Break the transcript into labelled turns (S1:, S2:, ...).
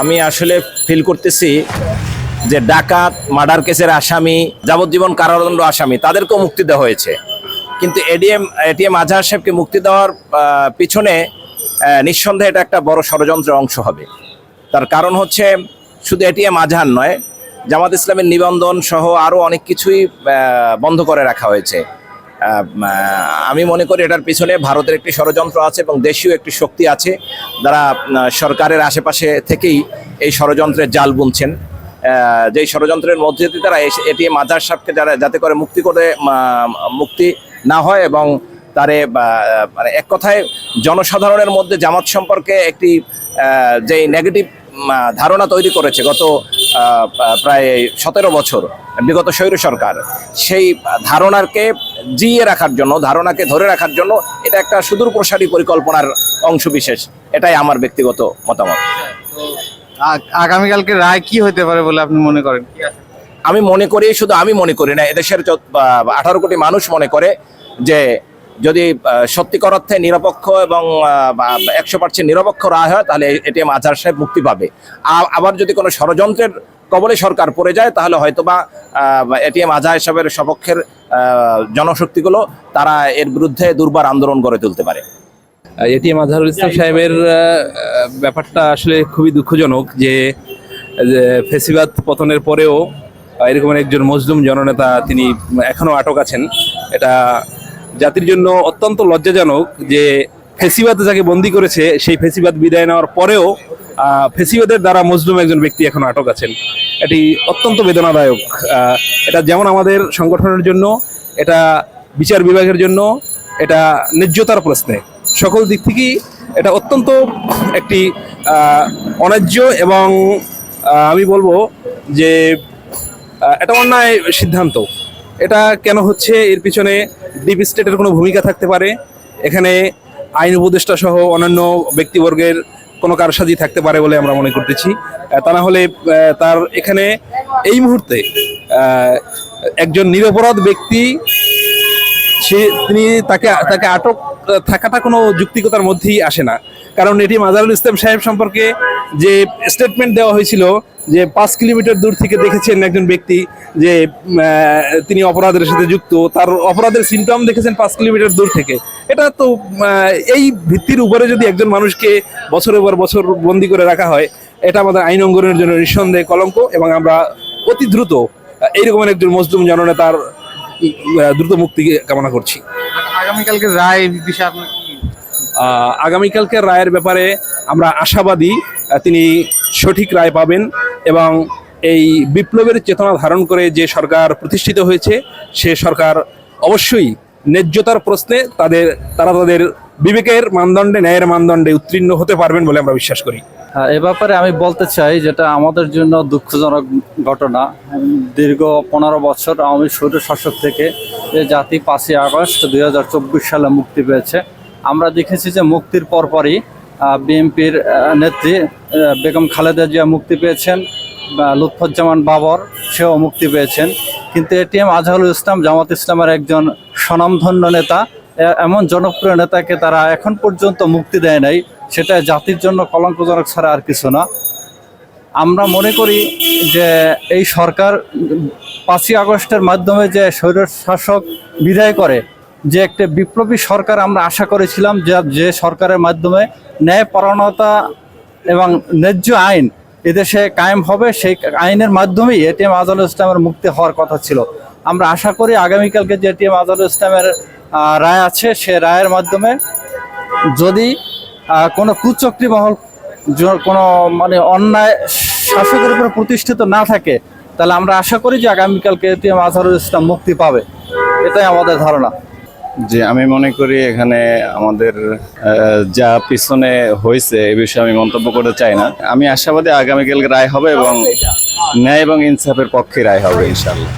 S1: আমি আসলে ফিল করতেছি যে ডাকাত মার্ডার কেসের আসামি, যাবজ্জীবন কারাদণ্ড আসামি, তাদেরকেও মুক্তি দেওয়া হয়েছে। কিন্তু এডিএম এটিএম আজহার সাহেবকে মুক্তি দেওয়ার পিছনে নিঃসন্দেহে এটা একটা বড় ষড়যন্ত্রের অংশ হবে। তার কারণ হচ্ছে শুধু এটিএম আজহার নয়, জামাত ইসলামের নিবন্ধন সহ আরও অনেক কিছুই বন্ধ করে রাখা হয়েছে। আমি মনে করি এটার পিছনে ভারতের একটি ষড়যন্ত্র আছে এবং দেশীয় একটি শক্তি আছে যারা সরকারের আশেপাশে থেকেই এই ষড়যন্ত্রের জাল বুনছেন। যেই ষড়যন্ত্রের মধ্যে দিয়ে তারা এটি মাজার সাহেবকে যারা যাতে করে মুক্তি করে মুক্তি না হয় এবং তারে মানে এক কথায় জনসাধারণের মধ্যে জামাত সম্পর্কে একটি যে নেগেটিভ ধারণা তৈরি করেছে গত প্রায় সতেরো বছর, বিগত স্বৈর সরকার, সেই ধারণাকে জিয়ে রাখার জন্য ধারণাকে ধরে রাখার জন্য এটা একটা সুদূর প্রসারী পরিকল্পনার অংশ বিশেষ এটাই আমার ব্যক্তিগত মতামত।
S2: আগামীকালকে রায় কি হতে পারে বলে আপনি মনে করেন?
S1: আমি মনে করি শুধু আমি মনে করি না এদেশের আঠারো কোটি মানুষ মনে করে যে যদি সত্যিকার অর্থে নিরপেক্ষ এবং একশো পার্সেন্ট নিরপেক্ষ রায় হয় তাহলে এটিএম আজহার সাহেব মুক্তি পাবে। আবার যদি কোনো ষড়যন্ত্রের কবলে সরকার পড়ে যায়, তাহলে হয়তোবা এটিএম আজহার সাহেবের সপক্ষের জনশক্তিগুলো তারা এর বিরুদ্ধে দুর্বার আন্দোলন গড়ে তুলতে পারে।
S3: এটিএম আজহারুল ইসলাম সাহেবের ব্যাপারটা আসলে খুবই দুঃখজনক যে ফেসিবাদ পতনের পরেও এরকম একজন মজলুম জননেতা তিনি এখনও আটক আছেন। এটা জাতির জন্য অত্যন্ত লজ্জাজনক যে ফেসিবাদ যাকে বন্দি করেছে, সেই ফেসিবাদ বিদায় নেওয়ার পরেও আহ, ফেসিবাদের দ্বারা মজলুম একজন ব্যক্তি এখন আটক আছেন। এটি অত্যন্ত বেদনাদায়ক। এটা যেমন আমাদের সংগঠনের জন্য এটা বিচার বিভাগের জন্য এটা ন্যায্যতার প্রশ্নে। সকল দিক থেকেই এটা অত্যন্ত একটি অন্যায্য এবং আমি বলব যে এটা অন্যায় সিদ্ধান্ত। এটা কেন হচ্ছে? এর পিছনে ডিপ স্টেটের কোনো ভূমিকা থাকতে পারে? এখানে আইন উপদেষ্টা সহ অন্যান্য ব্যক্তিবর্গের কোনো কারসাজি থাকতে পারে বলে আমরা মনে করতেছি। তা না হলে তার এখানে এই মুহূর্তে একজন নিরপরাধ ব্যক্তি সে তিনি তাকে তাকে আটক থাকাটা কোনো যুক্তিকতার মধ্যেই আসে না। কারণ এটি মাজারুল ইসলাম সাহেব সম্পর্কে যে স্টেটমেন্ট দেওয়া হয়েছিল যে পাঁচ কিলোমিটার দূর থেকে দেখেছেন একজন ব্যক্তি যে তিনি অপরাধের সাথে যুক্ত তার অপরাধের সিমটম দেখেছেন পাঁচ কিলোমিটার দূর থেকে। এটা তো এই ভিত্তির উপরে যদি একজন মানুষকে বছরের পর বছর বন্দি করে রাখা হয় এটা আমাদের আইন অঙ্গনের জন্য নিঃসন্দেহে কলঙ্ক এবং আমরা অতি দ্রুত আহ, এইরকমের একজন মজলুম জননেতার দ্রুত মুক্তি কামনা করছি।
S2: আগামীকালকে রায় বিষয়ে আপনার কি
S3: রায়ের ব্যাপারে আমরা আশাবাদী তিনি সঠিক রায় পাবেন এবং এই বিপ্লবের চেতনা ধারণ করে যে সরকার প্রতিষ্ঠিত হয়েছে সে সরকার অবশ্যই ন্যায্যতার প্রশ্নে তাদের তারা তাদের বিবেকের মানদণ্ডে ন্যায়ের মানদণ্ডে উত্তীর্ণ হতে পারবেন বলে আমরা বিশ্বাস করি।
S4: হ্যাঁ, এ ব্যাপারে আমি বলতে চাই যেটা আমাদের জন্য দুঃখজনক ঘটনা। দীর্ঘ পনেরো বছর আওয়ামী স্বৈর শাসক থেকে যে জাতি পাঁচই আগস্ট দুই সালে মুক্তি পেয়েছে। আমরা দেখেছি যে মুক্তির পরপরই বিএনপির নেত্রী বেগম খালেদা জিয়া মুক্তি পেয়েছেন লুৎফুজ্জামান বাবর সেও মুক্তি পেয়েছেন। কিন্তু এটিএম আজহারুল ইসলাম জামাত ইসলামের একজন স্বনামধন্য নেতা এমন জনপ্রিয় নেতাকে তারা এখন পর্যন্ত মুক্তি দেয় নাই, সেটা জাতির জন্য কলঙ্কজনক ছাড়া আর কিছু না। আমরা মনে করি যে এই সরকার পাঁচই আগস্টের মাধ্যমে যে স্বৈর শাসক বিদায় করে, যে একটা বিপ্লবী সরকার আমরা আশা করেছিলাম যে যে সরকারের মাধ্যমে ন্যায়পরায়ণতা এবং ন্যায্য আইন এদেশে কায়েম হবে, সেই আইনের মাধ্যমেই এটিএম আজহারুল ইসলামের মুক্তি হওয়ার কথা ছিল। আমরা আশা করি আগামীকালকে যে এটিএম আজহারুল ইসলামের রায় আছে সে রায়ের মাধ্যমে যদি কোনো কুচক্রি মহল কোনো মানে অন্যায় শাসকের উপরে প্রতিষ্ঠিত না থাকে তাহলে আমরা আশা করি যে আগামীকালকে এটিএম আজহারুল ইসলাম মুক্তি পাবে। এটাই আমাদের ধারণা।
S5: যে আমি মনে করি এখানে আমাদের যা পিছনে হয়েছে এ বিষয়ে আমি মন্তব্য করতে চাই না। আমি আশাবাদী আগামীকাল রায় হবে এবং ন্যায় এবং ইনসাফের পক্ষে রায় হবে ইনশাল্লাহ